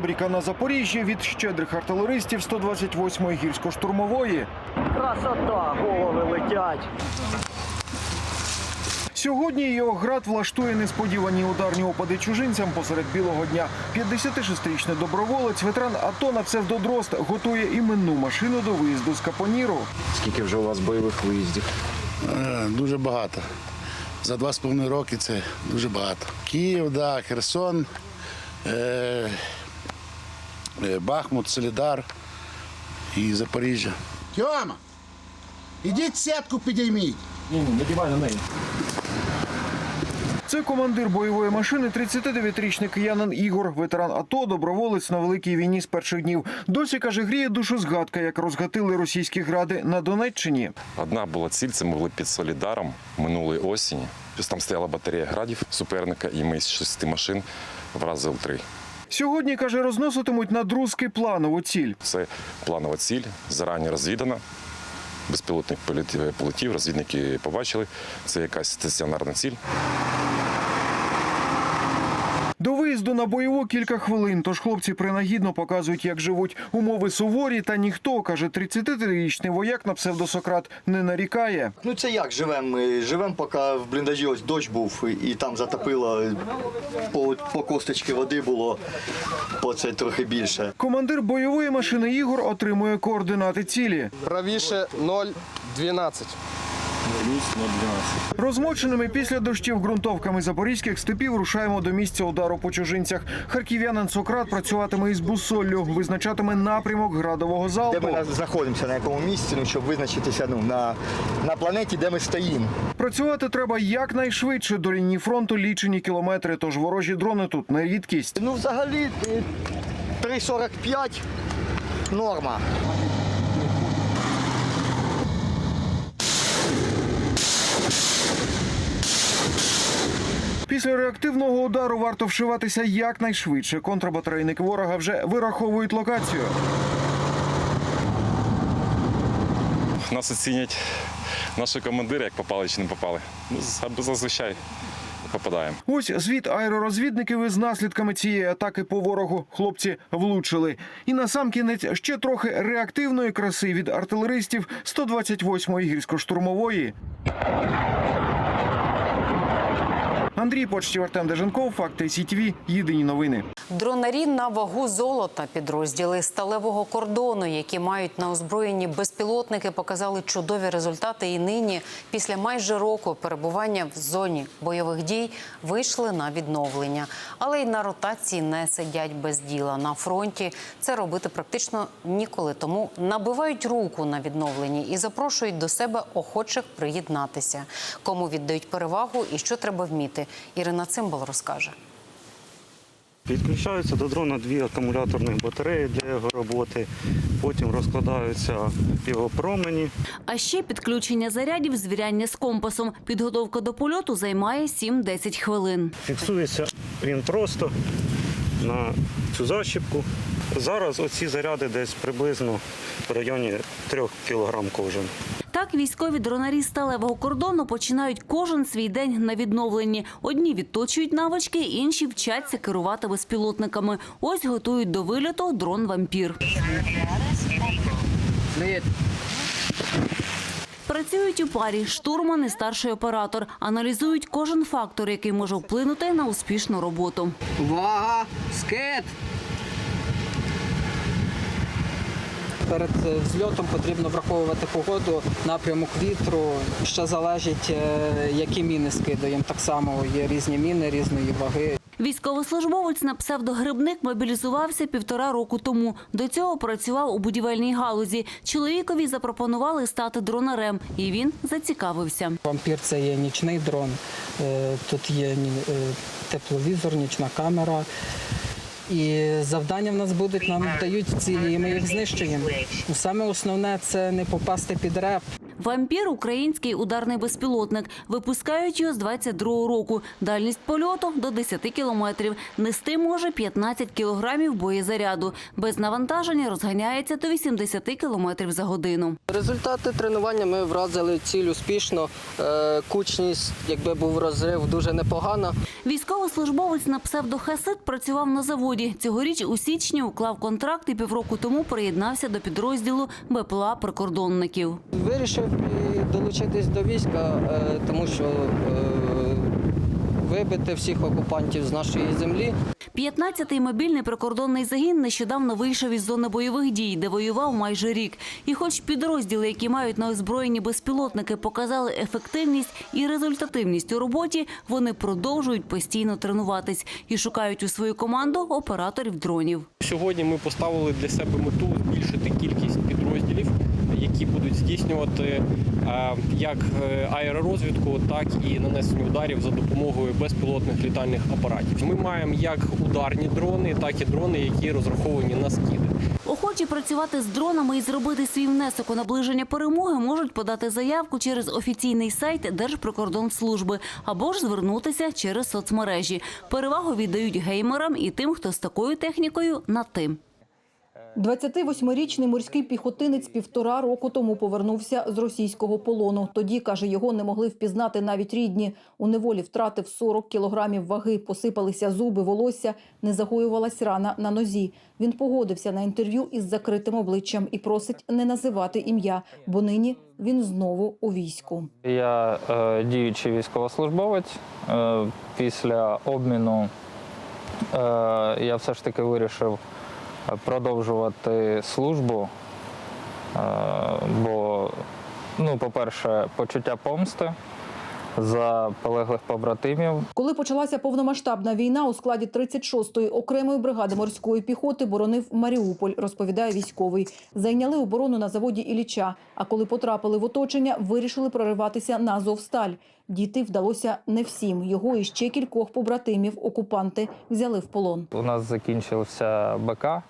Бріка на Запоріжжі від щедрих артилеристів 128-ї гірсько-штурмової. Красота, голови летять. Сьогодні його град влаштує несподівані ударні опади чужинцям посеред білого дня. 56-річний доброволець, ветеран АТО на псевдодрозд, готує іменну машину до виїзду з Капоніру. Скільки вже у вас бойових виїздів? Е, Дуже багато. За два з половиною роки це дуже багато. Київ, да, Херсон, е, Бахмут, Солідар і Запоріжжя. Тьома, ідіть сітку підійміть. Ні, надівай на неї. Це командир бойової машини, 39-річний киянин Ігор, ветеран АТО, доброволець на великій війні з перших днів. Досі каже, гріє душу згадка, як розгатили російські гради на Донеччині. Одна була ціль, це ми були під Солідаром минулої осені. Тобто Там стояла батарея градів суперника, і ми з шести машин вразили три. Сьогодні каже, розноситимуть на друзки планову ціль. Це планова ціль, зарані розвідана. Безпілотник полетів, розвідники побачили. Це якась стаціонарна ціль. Виїзду на бойову кілька хвилин. Тож хлопці принагідно показують, як живуть умови суворі. Та ніхто каже, 33-річний вояк на псевдосократ не нарікає. Ну це як живемо? Ми Живемо, поки в бліндажі ось дощ був і там затопило, по, по косточки води було, по це трохи більше. Командир бойової машини Ігор отримує координати цілі. Правіше 0,12. Розмоченими після дощів ґрунтовками запорізьких степів рушаємо до місця удару по чужинцях. Харків'янин Сократ працюватиме із бусоллю, визначатиме напрямок градового Де ми знаходимося, на якому місці, ну, щоб визначитися ну, на, на планеті, де ми стоїмо. Працювати треба якнайшвидше до лінії фронту лічені кілометри. Тож ворожі дрони тут не рідкість. Ну, взагалі, е, 3,45 норма. Після реактивного удару варто вшиватися якнайшвидше. Контрбатарейники ворога вже вираховують локацію. Нас оцінять наші командири, як попали чи не попали. Ну, зазвичай попадаємо. Ось звіт аеророзвідників із наслідками цієї атаки по ворогу. Хлопці влучили. І на сам кінець ще трохи реактивної краси від артилеристів 128-ї гірсько-штурмової. Андрій Почтів, Артем Деженков, Факти СІТВ. Єдині новини. Дронарі на вагу золота підрозділи сталевого кордону, які мають на озброєнні безпілотники, показали чудові результати. І нині, після майже року перебування в зоні бойових дій, вийшли на відновлення. Але й на ротації не сидять без діла. На фронті це робити практично ніколи. Тому набивають руку на відновленні і запрошують до себе охочих приєднатися. Кому віддають перевагу і що треба вміти. Ірина Цимбал розкаже. Підключаються до дрона дві акумуляторних батареї для його роботи. Потім розкладаються його промені. А ще підключення зарядів, звіряння з компасом. Підготовка до польоту займає 7-10 хвилин. Фіксується він просто на цю защіпку. Зараз оці заряди десь приблизно в районі 3 кг кожен. Так військові дронарі сталевого кордону починають кожен свій день на відновленні. Одні відточують навички, інші вчаться керувати безпілотниками. Ось готують до вильоту дрон вампір. Працюють у парі штурман і старший оператор. Аналізують кожен фактор, який може вплинути на успішну роботу. Увага! Скет! Перед е, взльотом потрібно враховувати погоду, напрямок вітру. Ще залежить, е, які міни скидаємо. Так само є різні міни, різної ваги. Військовослужбовець на псевдогрибник мобілізувався півтора року тому. До цього працював у будівельній галузі. Чоловікові запропонували стати дронарем, і він зацікавився. Вампір це є нічний дрон. Е, Тут є тепловізор, нічна камера. І завдання в нас будуть, нам дають цілі, і ми їх знищуємо. Саме основне це не попасти під реп. Вампір український ударний безпілотник. Випускають його з 22-го року. Дальність польоту до 10 кілометрів. Нести може 15 кілограмів боєзаряду. Без навантаження розганяється до 80 кілометрів за годину. Результати тренування ми вразили ціль успішно. Е, Кучність, якби був розрив, дуже непогана. Військовослужбовець на псевдохасид працював на заводі. Цьогоріч у січні уклав контракт і півроку тому приєднався до підрозділу БПЛА прикордонників. Вирішив долучитись до війська, е, тому що е, вибити всіх окупантів з нашої землі. 15-й мобільний прикордонний загін нещодавно вийшов із зони бойових дій, де воював майже рік. І хоч підрозділи, які мають на озброєнні безпілотники, показали ефективність і результативність у роботі, вони продовжують постійно тренуватись і шукають у свою команду операторів дронів. Сьогодні ми поставили для себе мету збільшити кількість будуть здійснювати е, як е, аеророзвідку, так і нанесення ударів за допомогою безпілотних літальних апаратів. Ми маємо як ударні дрони, так і дрони, які розраховані на скиди. Охочі працювати з дронами і зробити свій внесок у наближення перемоги можуть подати заявку через офіційний сайт Держприкордонслужби або ж звернутися через соцмережі. Перевагу віддають геймерам і тим, хто з такою технікою на тим. 28-річний морський піхотинець півтора року тому повернувся з російського полону. Тоді, каже, його не могли впізнати навіть рідні. У неволі втратив 40 кілограмів ваги, посипалися зуби, волосся, не загоювалась рана на нозі. Він погодився на інтерв'ю із закритим обличчям і просить не називати ім'я, бо нині він знову у війську. Я е, діючий військовослужбовець. Е, після обміну е, я все ж таки вирішив продовжувати службу, е, бо, ну, по-перше, почуття помсти за полеглих побратимів. Коли почалася повномасштабна війна, у складі 36-ї окремої бригади морської піхоти боронив Маріуполь, розповідає військовий. Зайняли оборону на заводі Ілліча. А коли потрапили в оточення, вирішили прориватися на Азовсталь. Діти вдалося не всім. Його і ще кількох побратимів окупанти взяли в полон. У нас закінчився БК.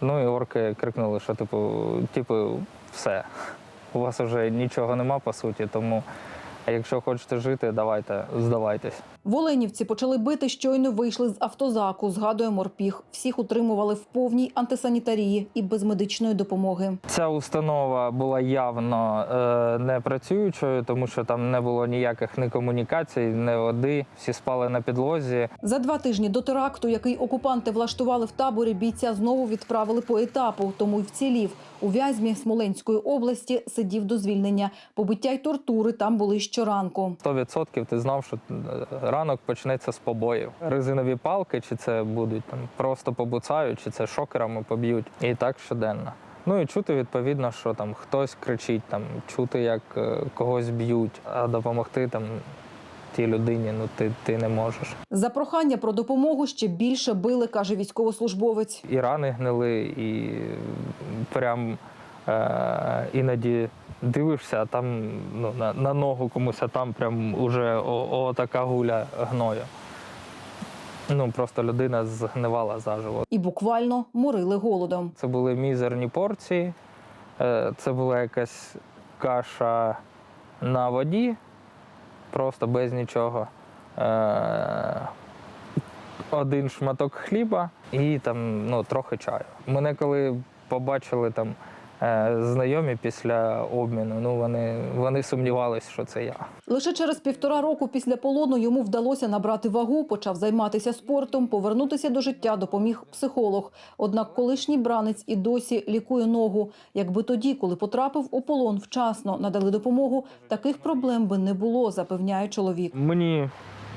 Ну і орки крикнули, що типу, типу, все. У вас вже нічого нема по суті, тому якщо хочете жити, давайте, здавайтесь. В Оленівці почали бити, щойно вийшли з автозаку, згадує морпіг. Всіх утримували в повній антисанітарії і без медичної допомоги. Ця установа була явно е, не працюючою, тому що там не було ніяких ні комунікацій, ні води. Всі спали на підлозі. За два тижні до теракту, який окупанти влаштували в таборі, бійця знову відправили по етапу, тому й вцілів. У Вязьмі Смоленської області сидів до звільнення. Побиття й тортури там були щоранку. 100% ти знав, що е, ранок почнеться з побоїв. Резинові палки, чи це будуть там просто побуцають, чи це шокерами поб'ють. І так щоденно. Ну і чути відповідно, що там хтось кричить, там чути, як е, когось б'ють, а допомогти там тій людині, ну ти, ти не можеш. За прохання про допомогу ще більше били, каже військовослужбовець. І рани гнили, і прям е, іноді дивишся, а там ну, на, на ногу комусь, а там прям уже о, о, така гуля гною. Ну, просто людина згнивала заживо. І буквально морили голодом. Це були мізерні порції, е, це була якась каша на воді, просто без нічого. Е, Один шматок хліба і там ну, трохи чаю. Мене коли побачили там знайомі після обміну, ну вони, вони сумнівалися, що це я. Лише через півтора року після полону йому вдалося набрати вагу, почав займатися спортом, повернутися до життя допоміг психолог. Однак колишній бранець і досі лікує ногу. Якби тоді, коли потрапив у полон, вчасно надали допомогу, таких проблем би не було, запевняє чоловік. Мені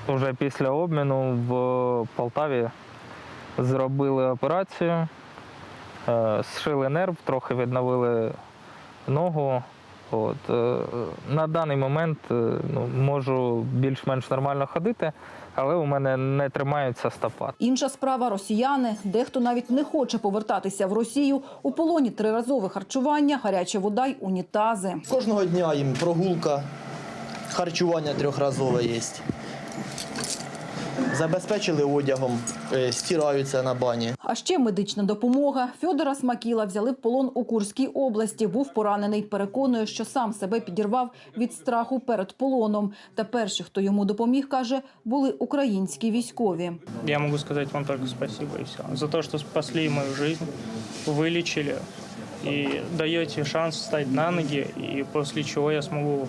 вже після обміну в Полтаві зробили операцію, е, зшили нерв, трохи відновили ногу. От, е, на даний момент е, ну, можу більш-менш нормально ходити, але у мене не тримається стопа. Інша справа росіяни. Дехто навіть не хоче повертатися в Росію. У полоні триразове харчування, гаряча вода й унітази. Кожного дня їм прогулка, харчування трьохразове є. Забезпечили одягом, е, стираються на бані. А ще медична допомога. Фьодора Смакіла взяли в полон у Курській області. Був поранений. Переконує, що сам себе підірвав від страху перед полоном. Та перші, хто йому допоміг, каже, були українські військові. Я можу сказати вам тільки спасибо і все. За те, що спасли мою життя, вилічили і даєте шанс встати на ноги, і після чого я зможу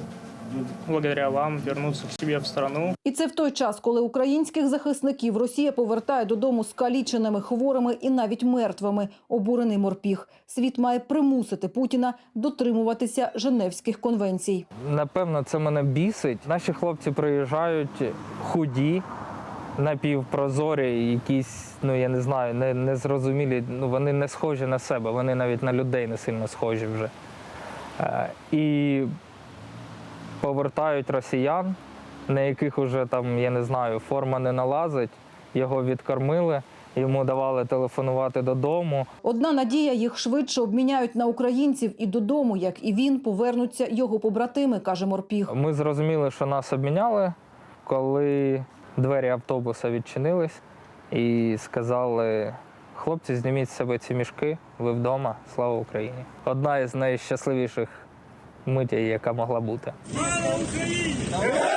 благодаря вам вернуться к себе в страну. І це в той час, коли українських захисників Росія повертає додому скаліченими, хворими і навіть мертвими. Обурений морпіг. Світ має примусити Путіна дотримуватися Женевських конвенцій. Напевно, це мене бісить. Наші хлопці приїжджають худі, напівпрозорі, якісь, ну я не знаю, не, незрозумілі. Ну вони не схожі на себе, вони навіть на людей не сильно схожі вже. Е, і повертають росіян, на яких уже там, я не знаю, форма не налазить. Його відкормили, йому давали телефонувати додому. Одна надія їх швидше обміняють на українців і додому, як і він, повернуться його побратими, каже морпіг. Ми зрозуміли, що нас обміняли, коли двері автобуса відчинились і сказали: хлопці, зніміть з себе ці мішки, ви вдома, слава Україні. Одна із найщасливіших митей, яка могла бути. Слава Україні!